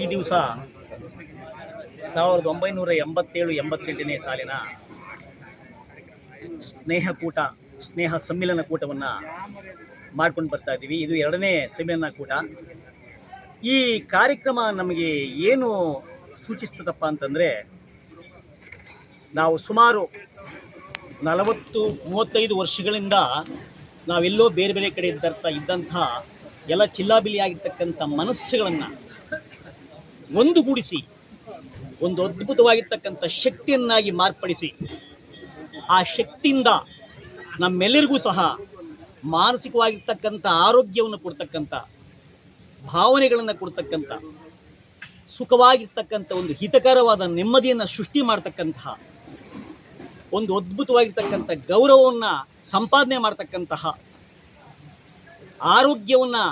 ಈ ದಿವಸ ಸಾವಿರದ ಒಂಬೈನೂರ ಎಂಬತ್ತೇಳು, ಎಂಬತ್ತೆಂಟನೇ ಸಾಲಿನ ಸ್ನೇಹಕೂಟ, ಸ್ನೇಹ ಸಮ್ಮಿಲನ ಕೂಟವನ್ನು ಮಾಡ್ಕೊಂಡು ಬರ್ತಾ ಇದ್ದೀವಿ. ಇದು ಎರಡನೇ ಸಮ್ಮಿಲನ ಕೂಟ. ಈ ಕಾರ್ಯಕ್ರಮ ನಮಗೆ ಏನು ಸೂಚಿಸ್ತದಪ್ಪ ಅಂತಂದರೆ, ನಾವು ಸುಮಾರು ನಲವತ್ತು, ಮೂವತ್ತೈದು ವರ್ಷಗಳಿಂದ ನಾವೆಲ್ಲೋ ಬೇರೆ ಬೇರೆ ಕಡೆ ಇದ್ದಂಥ ಇದ್ದಂಥ ಎಲ್ಲ ಚಿಲ್ಲಾಬಿಲಿಯಾಗಿರ್ತಕ್ಕಂಥ ಮನಸ್ಸುಗಳನ್ನು ಒಂದುಗೂಡಿಸಿ ಒಂದು ಅದ್ಭುತವಾಗಿರ್ತಕ್ಕಂಥ ಶಕ್ತಿಯನ್ನಾಗಿ ಮಾರ್ಪಡಿಸಿ, ಆ ಶಕ್ತಿಯಿಂದ ನಮ್ಮೆಲ್ಲರಿಗೂ ಸಹ ಮಾನಸಿಕವಾಗಿರ್ತಕ್ಕಂಥ ಆರೋಗ್ಯವನ್ನು ಕೊಡ್ತಕ್ಕಂಥ, ಭಾವನೆಗಳನ್ನು ಕೊಡ್ತಕ್ಕಂಥ, ಸುಖವಾಗಿರ್ತಕ್ಕಂಥ ಒಂದು ಹಿತಕರವಾದ ನೆಮ್ಮದಿಯನ್ನು ಸೃಷ್ಟಿ ಮಾಡ್ತಕ್ಕಂತಹ, ಒಂದು ಅದ್ಭುತವಾಗಿರ್ತಕ್ಕಂಥ ಗೌರವವನ್ನು ಸಂಪಾದನೆ ಮಾಡ್ತಕ್ಕಂತಹ, ಆರೋಗ್ಯವನ್ನು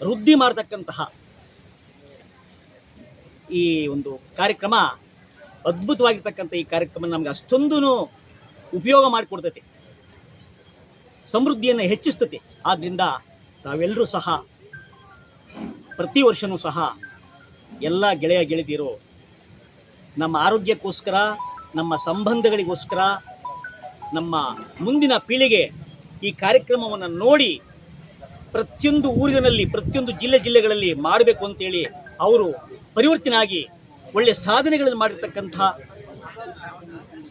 ವೃದ್ಧಿ ಮಾಡ್ತಕ್ಕಂತಹ ಈ ಒಂದು ಕಾರ್ಯಕ್ರಮ ಅದ್ಭುತವಾಗಿರ್ತಕ್ಕಂಥ ಈ ಕಾರ್ಯಕ್ರಮ ನಮ್ಗೆ ಅಷ್ಟೊಂದು ಉಪಯೋಗ ಮಾಡಿಕೊಡ್ತೈತಿ. ಸಮೃದ್ಧಿಯನ್ನು ಹೆಚ್ಚಿಸ್ತತಿ. ಆದ್ದರಿಂದ ತಾವೆಲ್ಲರೂ ಸಹ ಪ್ರತಿ ವರ್ಷವೂ ಸಹ ಎಲ್ಲ ಗೆಳೆಯ ಗೆಳೆದಿರು ನಮ್ಮ ಆರೋಗ್ಯಕ್ಕೋಸ್ಕರ, ನಮ್ಮ ಸಂಬಂಧಗಳಿಗೋಸ್ಕರ, ನಮ್ಮ ಮುಂದಿನ ಪೀಳಿಗೆ ಈ ಕಾರ್ಯಕ್ರಮವನ್ನು ನೋಡಿ ಪ್ರತಿಯೊಂದು ಊರಿನಲ್ಲಿ, ಪ್ರತಿಯೊಂದು ಜಿಲ್ಲೆ ಜಿಲ್ಲೆಗಳಲ್ಲಿ ಮಾಡಬೇಕು ಅಂತೇಳಿ ಅವರು ಪರಿವರ್ತನೆ ಆಗಿ ಒಳ್ಳೆಯ ಸಾಧನೆಗಳನ್ನು ಮಾಡಿರ್ತಕ್ಕಂಥ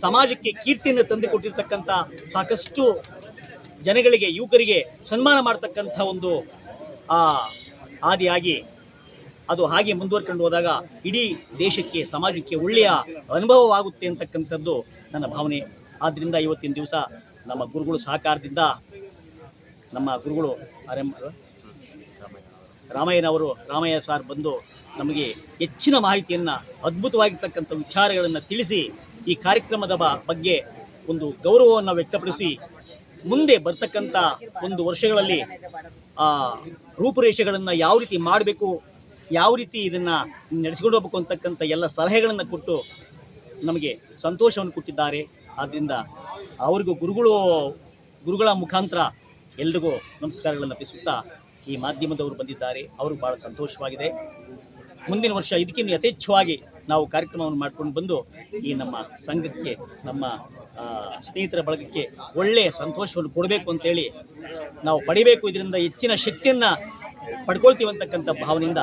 ಸಮಾಜಕ್ಕೆ ಕೀರ್ತಿಯನ್ನು ತಂದುಕೊಟ್ಟಿರ್ತಕ್ಕಂಥ ಸಾಕಷ್ಟು ಜನಗಳಿಗೆ, ಯುವಕರಿಗೆ ಸನ್ಮಾನ ಮಾಡ್ತಕ್ಕಂಥ ಒಂದು, ಆ ಆದಿಯಾಗಿ ಅದು ಹಾಗೆ ಮುಂದುವರ್ಕೊಂಡು ಹೋದಾಗ ಇಡೀ ದೇಶಕ್ಕೆ, ಸಮಾಜಕ್ಕೆ ಒಳ್ಳೆಯ ಅನುಭವವಾಗುತ್ತೆ ಅಂತಕ್ಕಂಥದ್ದು ನನ್ನ ಭಾವನೆ. ಆದ್ದರಿಂದ ಇವತ್ತಿನ ದಿವಸ ನಮ್ಮ ಗುರುಗಳು ಸಹಕಾರದಿಂದ ನಮ್ಮ ಗುರುಗಳು ಆರ್ ರಾಮಯ್ಯನವರು, ರಾಮಯ್ಯ ಸಾರ್ ಬಂದು ನಮಗೆ ಹೆಚ್ಚಿನ ಮಾಹಿತಿಯನ್ನು, ಅದ್ಭುತವಾಗಿರ್ತಕ್ಕಂಥ ವಿಚಾರಗಳನ್ನು ತಿಳಿಸಿ ಈ ಕಾರ್ಯಕ್ರಮದ ಬಗ್ಗೆ ಒಂದು ಗೌರವವನ್ನು ವ್ಯಕ್ತಪಡಿಸಿ, ಮುಂದೆ ಬರ್ತಕ್ಕಂಥ ಒಂದು ವರ್ಷಗಳಲ್ಲಿ ರೂಪುರೇಷೆಗಳನ್ನು ಯಾವ ರೀತಿ ಮಾಡಬೇಕು, ಯಾವ ರೀತಿ ಇದನ್ನು ನಡೆಸಿಕೊಂಡು ಹೋಗಬೇಕು ಅಂತಕ್ಕಂಥ ಎಲ್ಲ ಸಲಹೆಗಳನ್ನು ಕೊಟ್ಟು ನಮಗೆ ಸಂತೋಷವನ್ನು ಕೊಟ್ಟಿದ್ದಾರೆ. ಆದ್ದರಿಂದ ಅವರಿಗೂ ಗುರುಗಳು, ಗುರುಗಳ ಮುಖಾಂತರ ಎಲ್ರಿಗೂ ನಮಸ್ಕಾರಗಳನ್ನು ಅರ್ಪಿಸುತ್ತಾ ಈ ಮಾಧ್ಯಮದವರು ಬಂದಿದ್ದಾರೆ, ಅವರು ಭಾಳ ಸಂತೋಷವಾಗಿದೆ. ಮುಂದಿನ ವರ್ಷ ಇದಕ್ಕಿಂತ ಯಥೇಚ್ಛವಾಗಿ ನಾವು ಕಾರ್ಯಕ್ರಮವನ್ನು ಮಾಡ್ಕೊಂಡು ಬಂದು ಈ ನಮ್ಮ ಸಂಘಕ್ಕೆ, ನಮ್ಮ ಸ್ನೇಹಿತರ ಬಳಗಕ್ಕೆ ಒಳ್ಳೆಯ ಸಂತೋಷವನ್ನು ಕೊಡಬೇಕು ಅಂತೇಳಿ ನಾವು ಪಡಿಬೇಕು. ಇದರಿಂದ ಹೆಚ್ಚಿನ ಶಕ್ತಿಯನ್ನು ಪಡ್ಕೊಳ್ತೀವಂತಕ್ಕಂಥ ಭಾವನೆಯಿಂದ